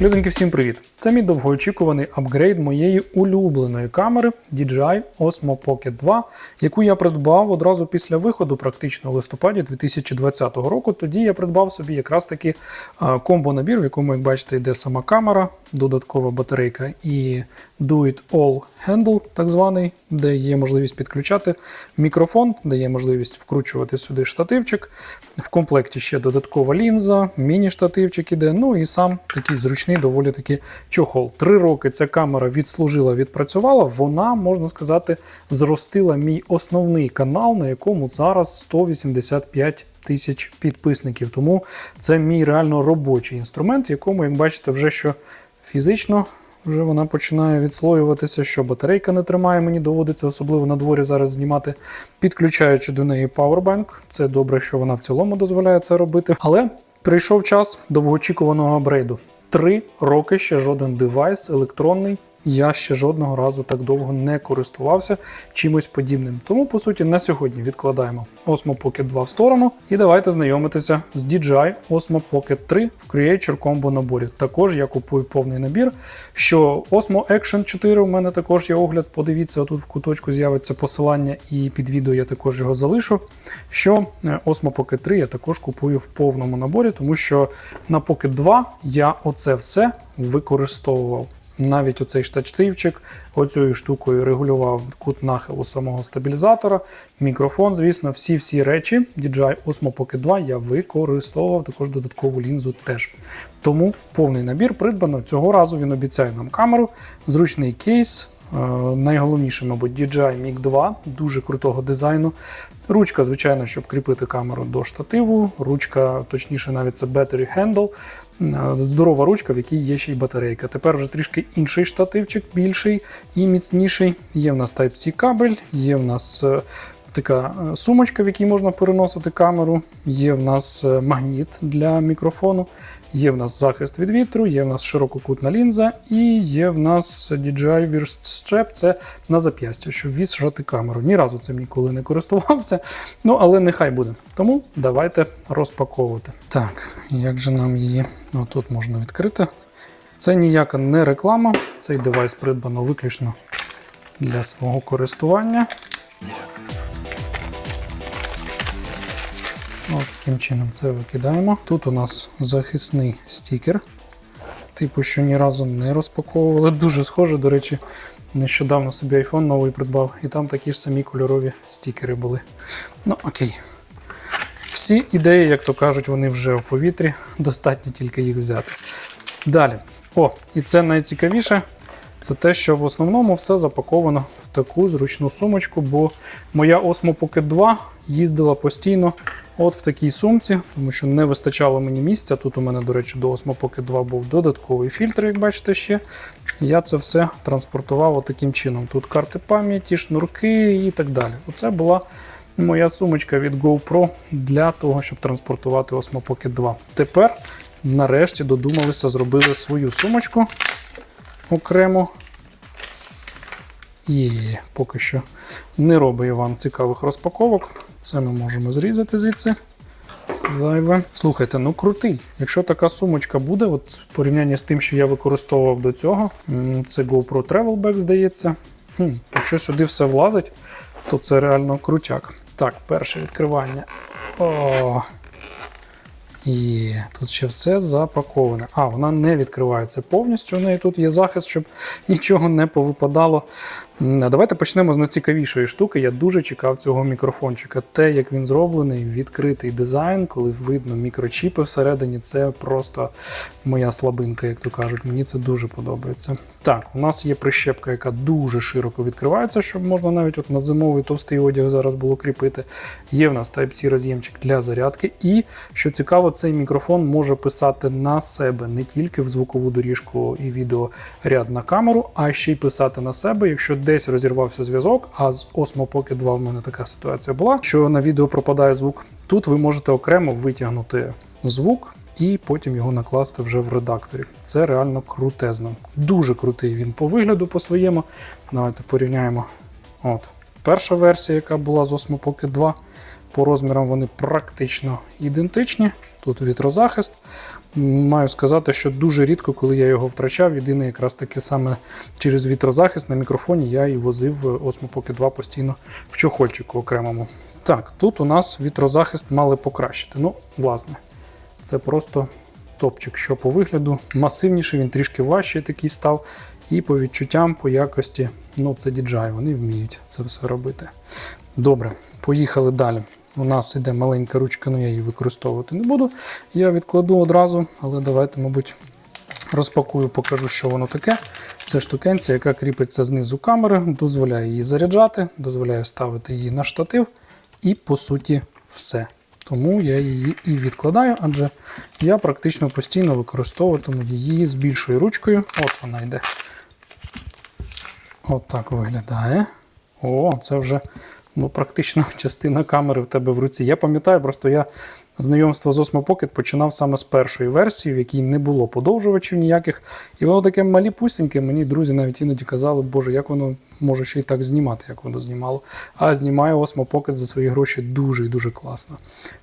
Люденьки, всім привіт! Це мій довгоочікуваний апгрейд моєї улюбленої камери DJI Osmo Pocket 2, яку я придбав одразу після виходу, практично у листопаді 2020 року. Тоді я придбав собі якраз таки комбо-набір, в якому, як бачите, йде сама камера, додаткова батарейка і Do It All Handle, так званий, де є можливість підключати мікрофон, де є можливість вкручувати сюди штативчик. В комплекті ще додаткова лінза, міні-штативчик іде, ну і сам такий зручний, доволі таки чохол. Три роки ця камера відслужила, відпрацювала. Вона, можна сказати, зростила мій основний канал, на якому зараз 185 тисяч підписників. Тому це мій реально робочий інструмент, якому, як бачите, вже що фізично. Вже вона починає відслоюватися, що батарейка не тримає, мені доводиться, особливо на дворі зараз знімати, підключаючи до неї Powerbank. Це добре, що вона в цілому дозволяє це робити. Але прийшов час довгоочікуваного апгрейду. Три роки ще жоден девайс електронний. Я ще жодного разу так довго не користувався чимось подібним. Тому, по суті, на сьогодні відкладаємо Osmo Pocket 2 в сторону. І давайте знайомитися з DJI Osmo Pocket 3 в Creature Combo наборі. Також я купую повний набір. Що Osmo Action 4 у мене також є огляд. Подивіться, отут в куточку з'явиться посилання, і під відео я також його залишу. Що е, Osmo Pocket 3 я також купую в повному наборі, тому що на Pocket 2 я оце все використовував. Навіть оцей штативчик, оцією штукою регулював кут нахилу самого стабілізатора, мікрофон, звісно, всі-всі речі DJI Osmo Pocket 2 я використовував також додаткову лінзу теж. Тому повний набір придбано. Цього разу він обіцяє нам камеру, зручний кейс. е, Найголовніше, мабуть, DJI Mic 2 дуже крутого дизайну. Ручка, звичайно, щоб кріпити камеру до штативу. Ручка, точніше, навіть це battery handle. Е, Здорова ручка, в якій є ще й батарейка. Тепер вже трішки інший штативчик, більший і міцніший. Є в нас Type-C кабель, є в нас е, така е, сумочка, в якій можна переносити камеру. Є в нас магніт для мікрофону, є в нас захист від вітру, є в нас ширококутна лінза і є в нас DJI Wrist Strap, це на зап'ястя, щоб вішати камеру. Ні разу цим ніколи не користувався, ну але нехай буде. Тому давайте розпаковувати. Так, як же нам її ну, тут можна відкрити? Це ніяка не реклама, цей девайс придбано виключно для свого користування. От таким чином це викидаємо. Тут у нас захисний стікер. Типу, що ні разу не розпаковували. Дуже схоже, до речі, нещодавно собі iPhone новий придбав, і там такі ж самі кольорові стікери були. Ну, окей. Всі ідеї, як то кажуть, вони вже в повітрі, достатньо тільки їх взяти. Далі. О, і це найцікавіше. Це те, що в основному все запаковано в таку зручну сумочку, бо моя Osmo Pocket 2 їздила постійно от в такій сумці, тому що не вистачало мені місця. Тут у мене, до речі, до Pocket 2 був додатковий фільтр, як бачите ще. Я це все транспортував таким чином. Тут карти пам'яті, шнурки і так далі. Оце була моя сумочка від GoPro для того, щоб транспортувати Osmo Pocket 2. Тепер, нарешті, додумалися, зробили свою сумочку окремо. І поки що не робить вам цікавих розпаковок. Це ми можемо зрізати звідси. Зайве. Слухайте, ну крутий. Якщо така сумочка буде, от в порівнянні з тим, що я використовував до цього, це GoPro Travel Bag, здається. Хм, якщо сюди все влазить, то це реально крутяк. Так, перше відкривання. О, і тут ще все запаковане. А, вона не відкривається повністю. У неї тут є захист, щоб нічого не повипадало. Давайте почнемо з найцікавішої штуки. Я дуже чекав цього мікрофончика. Те, як він зроблений, відкритий дизайн, коли видно мікрочіпи всередині, це просто моя слабинка, як то кажуть. Мені це дуже подобається. Так, у нас є прищепка, яка дуже широко відкривається, щоб можна навіть от на зимовий товстий одяг зараз було кріпити. Є в нас Type-C роз'ємчик для зарядки. І що цікаво, цей мікрофон може писати на себе не тільки в звукову доріжку і відеоряд на камеру, а ще й писати на себе, якщо десь розірвався зв'язок. А з Osmo Pocket 2 в мене така ситуація була, що на відео пропадає звук. Тут ви можете окремо витягнути звук. І потім його накласти вже в редакторі. Це реально крутезно. Дуже крутий він по вигляду по своєму. Давайте порівняємо. От. Перша версія, яка була з Osmo Pocket 2, По розмірам вони практично ідентичні. Тут вітрозахист. Маю сказати, що дуже рідко, коли я його втрачав, єдине якраз таки саме через вітрозахист на мікрофоні я і возив Osmo Pocket 2 постійно в чохольчику окремому. Так, тут у нас вітрозахист мали покращити. Ну, власне, це просто топчик, що по вигляду масивніший, він трішки важчий такий став. І по відчуттям, по якості, ну це DJI, вони вміють це все робити. Добре, поїхали далі. У нас іде маленька ручка, але я її використовувати не буду. Я відкладу одразу, але давайте, мабуть, розпакую, покажу, що воно таке. Це штукенція, яка кріпиться знизу камери, дозволяє її заряджати, дозволяє ставити її на штатив, і по суті все. Тому я її і відкладаю, адже я практично постійно використовуватиму її з більшою ручкою. От вона йде. От так виглядає. О, це вже ну, практично частина камери в тебе в руці. Я пам'ятаю, просто я знайомство з Osmo Pocket починав саме з першої версії, в якій не було подовжувачів ніяких. І воно таке малі пусіньке. Мені друзі навіть іноді казали, боже, як воно може ще й так знімати, як воно знімало. А знімає Osmo Pocket за свої гроші дуже і дуже класно.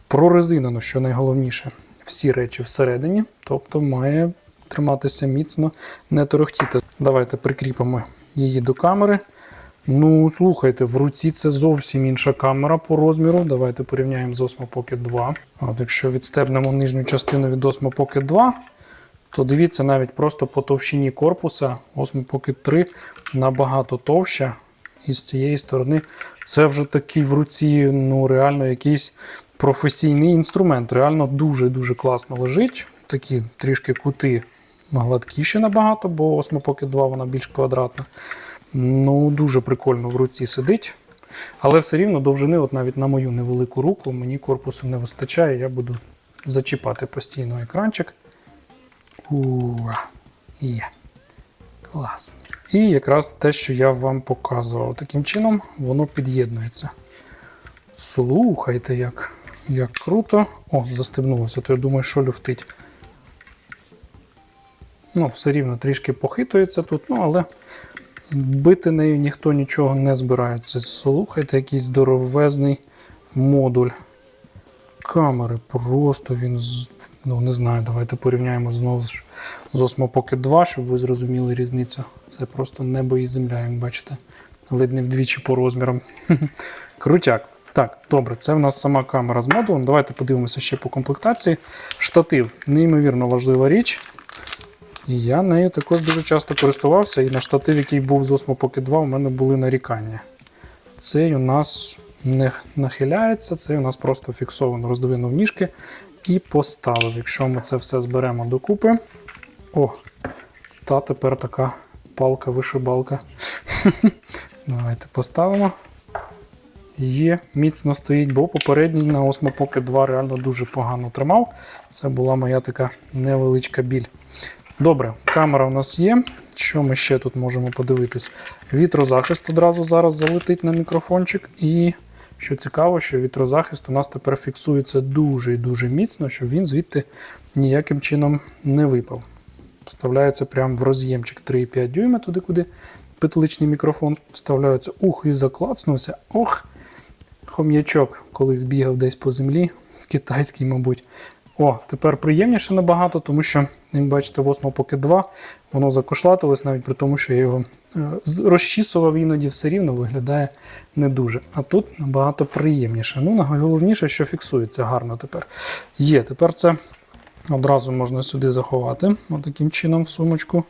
Прорезинено, що найголовніше, всі речі всередині, тобто має триматися міцно, не торохтіти. Давайте прикріпимо її до камери. Ну, слухайте, в руці це зовсім інша камера по розміру. Давайте порівняємо з Osmo Pocket 2. От якщо відстебнемо нижню частину від Osmo Pocket 2, то дивіться навіть просто по товщині корпуса Osmo Pocket 3 набагато товща. І з цієї сторони це вже такий в руці, ну реально якийсь професійний інструмент. Реально дуже-дуже класно лежить. Такі трішки кути гладкіші набагато, бо Osmo Pocket 2 вона більш квадратна. Ну, дуже прикольно в руці сидить. Але все рівно довжини, от навіть на мою невелику руку, мені корпусу не вистачає. Я буду зачіпати постійно екранчик. Уа, є. Клас. І якраз те, що я вам показував. Таким чином воно під'єднується. Слухайте, як, як круто. О, застебнулося, то я думаю, що люфтить. Ну, все рівно трішки похитується тут, ну але бити нею ніхто нічого не збирається. Слухайте, якийсь здоровезний модуль камери. Просто він, ну не знаю, давайте порівняємо знову ж з Osmo Pocket 2, щоб ви зрозуміли різницю. Це просто небо і земля, як бачите. Ледь не вдвічі по розмірам. Крутяк. Так, добре, це в нас сама камера з модулем. Давайте подивимося ще по комплектації. Штатив неймовірно важлива річ. І я нею також дуже часто користувався, і на штатив, який був з Osmo Pocket 2, у мене були нарікання. Цей у нас не нахиляється, цей у нас просто фіксовано, роздвинув ніжки і поставив. Якщо ми це все зберемо докупи. О, та тепер така палка-вишибалка. Давайте поставимо. Є, міцно стоїть, бо попередній на Osmo Pocket 2 реально дуже погано тримав. Це була моя така невеличка біль. Добре, камера у нас є. Що ми ще тут можемо подивитись? Вітрозахист одразу зараз залетить на мікрофончик. І що цікаво, що вітрозахист у нас тепер фіксується дуже і дуже міцно, щоб він звідти ніяким чином не випав. Вставляється прямо в роз'ємчик 3,5 дюйма, туди, куди петличний мікрофон вставляється. Ух, і заклацнувся. Ох, хом'ячок колись бігав десь по землі, китайський, мабуть. О, тепер приємніше набагато, тому що, як бачите, в поки два 2 воно закошлатилось, навіть при тому, що я його е, розчісував іноді все рівно виглядає не дуже. А тут набагато приємніше. Ну, найголовніше, що фіксується гарно тепер. Є, тепер це одразу можна сюди заховати, отаким чином в сумочку.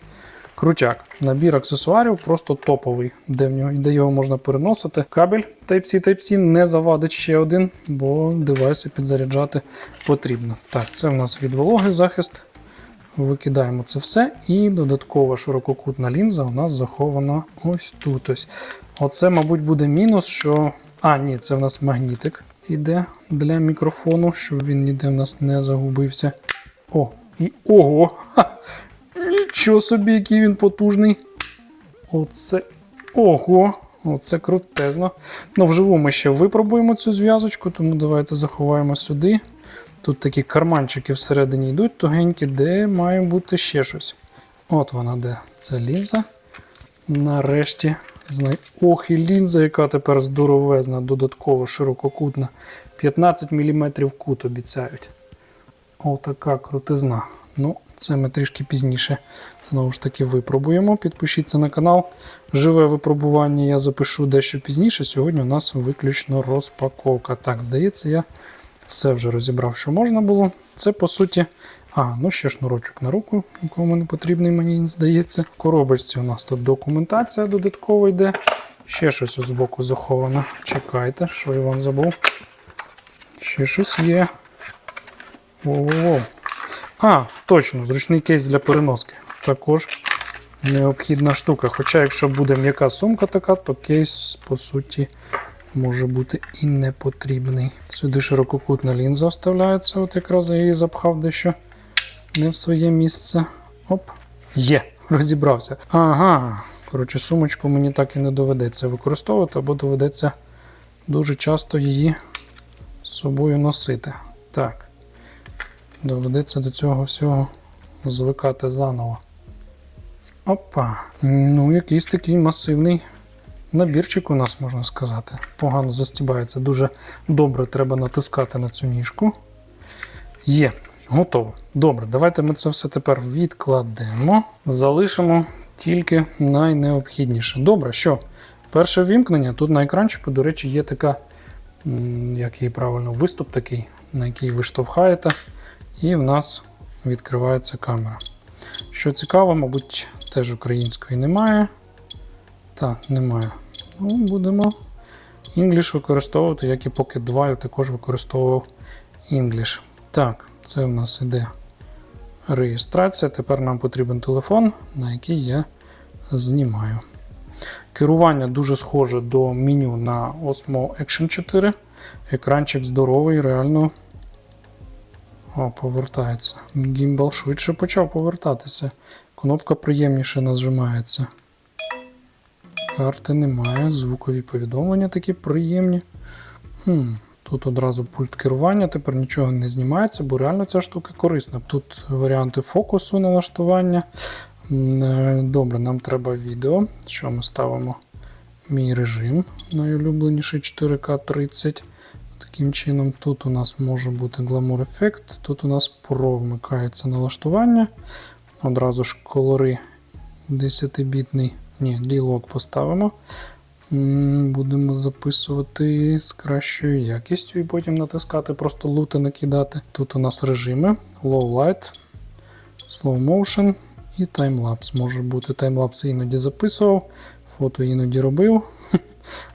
Крутяк. Набір аксесуарів просто топовий, де, в нього, де його можна переносити. Кабель Type-C Type-C не завадить ще один, бо девайси підзаряджати потрібно. Так, це в нас від вологи захист. Викидаємо це все. І додаткова ширококутна лінза у нас захована ось тут. Ось. Оце, мабуть, буде мінус, що. А, ні, це в нас магнітик іде для мікрофону, щоб він ніде в нас не загубився. О, і ого! Нічого собі, який він потужний. Оце. Ого! Оце крутезно. Ну, вживу ми ще випробуємо цю зв'язочку, тому давайте заховаємо сюди. Тут такі карманчики всередині йдуть, тугенькі, де має бути ще щось. От вона де. Це лінза. Нарешті знай. Ох, і лінза, яка тепер здоровезна, додатково ширококутна 15 мм кут обіцяють. Отака крутизна. Ну, це ми трішки пізніше знову ж таки випробуємо. Підпишіться на канал. Живе випробування я запишу дещо пізніше. Сьогодні у нас виключно розпаковка. Так, здається, я все вже розібрав, що можна було. Це по суті. А, ну ще шнурочок на руку, нікому не потрібний, мені здається. В коробочці у нас тут документація додаткова йде. Ще щось з боку заховано. Чекайте, що я вам забув. Ще щось є. Воу-воу-воу. А, точно, зручний кейс для переноски. Також необхідна штука. Хоча, якщо буде м'яка сумка така, то кейс, по суті, може бути і не потрібний. Сюди ширококутна лінза вставляється, от якраз я її запхав дещо не в своє місце. Оп. Є, розібрався. Ага. Коротше, сумочку мені так і не доведеться використовувати, або доведеться дуже часто її з собою носити. Так. Доведеться до цього всього звикати заново. Опа. Ну, якийсь такий масивний набірчик у нас, можна сказати. Погано застібається. Дуже добре треба натискати на цю ніжку. Є. Готово. Добре, давайте ми це все тепер відкладемо. Залишимо тільки найнеобхідніше. Добре, що? Перше вімкнення. Тут на екранчику, до речі, є така, як її правильно, виступ такий, на який ви штовхаєте, і в нас відкривається камера. Що цікаво, мабуть, теж української немає. Так, немає. Ну, будемо English використовувати, як і Pocket 2, я також використовував English. Так, це в нас іде реєстрація. Тепер нам потрібен телефон, на який я знімаю. Керування дуже схоже до меню на Osmo Action 4. Екранчик здоровий, реально О, повертається. Гімбал швидше почав повертатися. Кнопка приємніше нажимається. Карти немає, звукові повідомлення такі приємні. Хм, Тут одразу пульт керування, тепер нічого не знімається, бо реально ця штука корисна. Тут варіанти фокусу налаштування. Е, Добре, нам треба відео. Що ми ставимо? Мій режим найулюбленіший 4К 30. Таким чином, тут у нас може бути гламур ефект, тут у нас Pro вмикається налаштування. Одразу ж колори 10-бітний, ні, діалог поставимо. Будемо записувати з кращою якістю і потім натискати, просто лути накидати. Тут у нас режими: Low Light, Slow Motion і таймлапс. Може бути таймлапс іноді записував, фото іноді робив.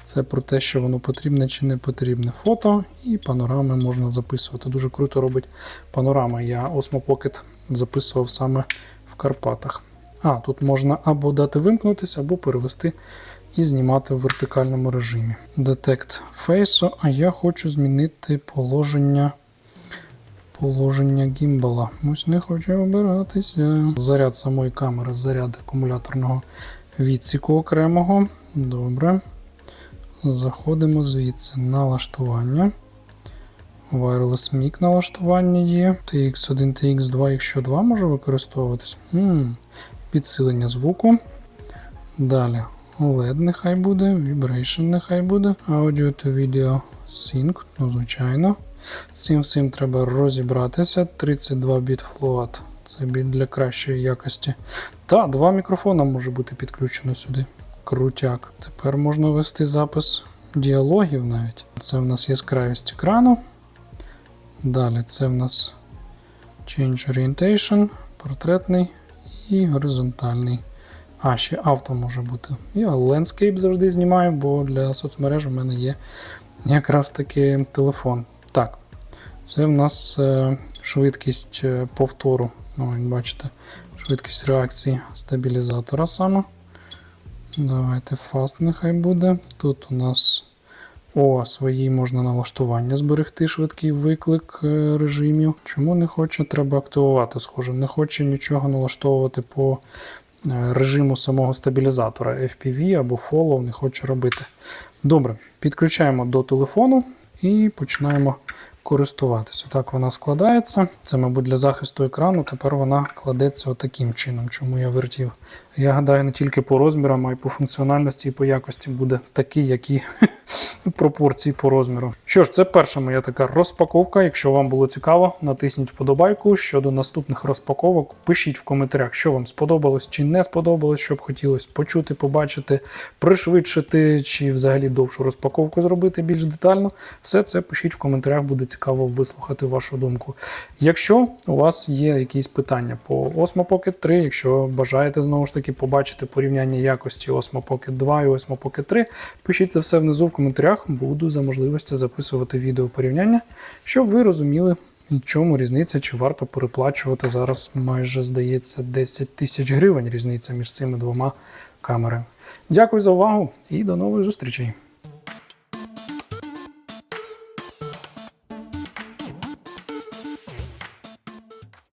Це про те, що воно потрібне чи не потрібне фото, і панорами можна записувати. Дуже круто робить панорами. Я Osmo Pocket записував саме в Карпатах. А, тут можна або дати вимкнутися, або перевести і знімати в вертикальному режимі. Detect Face, а я хочу змінити положення. Положення гімбала. Ось не хочу обиратися. Заряд самої камери, заряд акумуляторного відсіку окремого. Добре. Заходимо звідси налаштування. Wireless mic налаштування є. TX1, TX2, якщо 2 може використовуватись. м Підсилення звуку. Далі LED нехай буде, Vibration нехай буде. Audio to Video Sync, ну звичайно. З цим всім треба розібратися. 32 біт float. Це біт для кращої якості. Та, два мікрофона може бути підключено сюди. Крутяк. Тепер можна вести запис діалогів навіть. Це в нас яскравість екрану. Далі це в нас Change Orientation, портретний і горизонтальний. А, ще авто може бути. Я Landscape завжди знімаю, бо для соцмереж у мене є якраз таки телефон. Так, це в нас е, швидкість е, повтору. Ну, бачите, швидкість реакції стабілізатора саме. Давайте Fast нехай буде. Тут у нас о, свої можна налаштування зберегти швидкий виклик е, режимів. Чому не хоче, треба активувати. Схоже, не хоче нічого налаштовувати по е, режиму самого стабілізатора FPV або Follow, не хоче робити. Добре, підключаємо до телефону і починаємо користуватися. Отак вона складається. Це, мабуть, для захисту екрану. Тепер вона кладеться отаким чином, чому я вертів. Я гадаю, не тільки по розмірам, а й по функціональності і по якості буде такий, які пропорції по розміру. Що ж, це перша моя така розпаковка. Якщо вам було цікаво, натисніть вподобайку. Щодо наступних розпаковок, пишіть в коментарях, що вам сподобалось чи не сподобалось, що б хотілося почути, побачити, пришвидшити чи взагалі довшу розпаковку зробити більш детально. Все це пишіть в коментарях, буде цікаво вислухати вашу думку. Якщо у вас є якісь питання по Osmo Pocket 3, якщо бажаєте знову ж таки побачити порівняння якості Osmo Pocket 2 і Osmo Pocket 3, пишіть це все внизу в коментарях. Буду за можливості записувати відео порівняння, щоб ви розуміли, в чому різниця, чи варто переплачувати зараз майже здається 10 тисяч гривень різниця між цими двома камерами. Дякую за увагу і до нових зустрічей!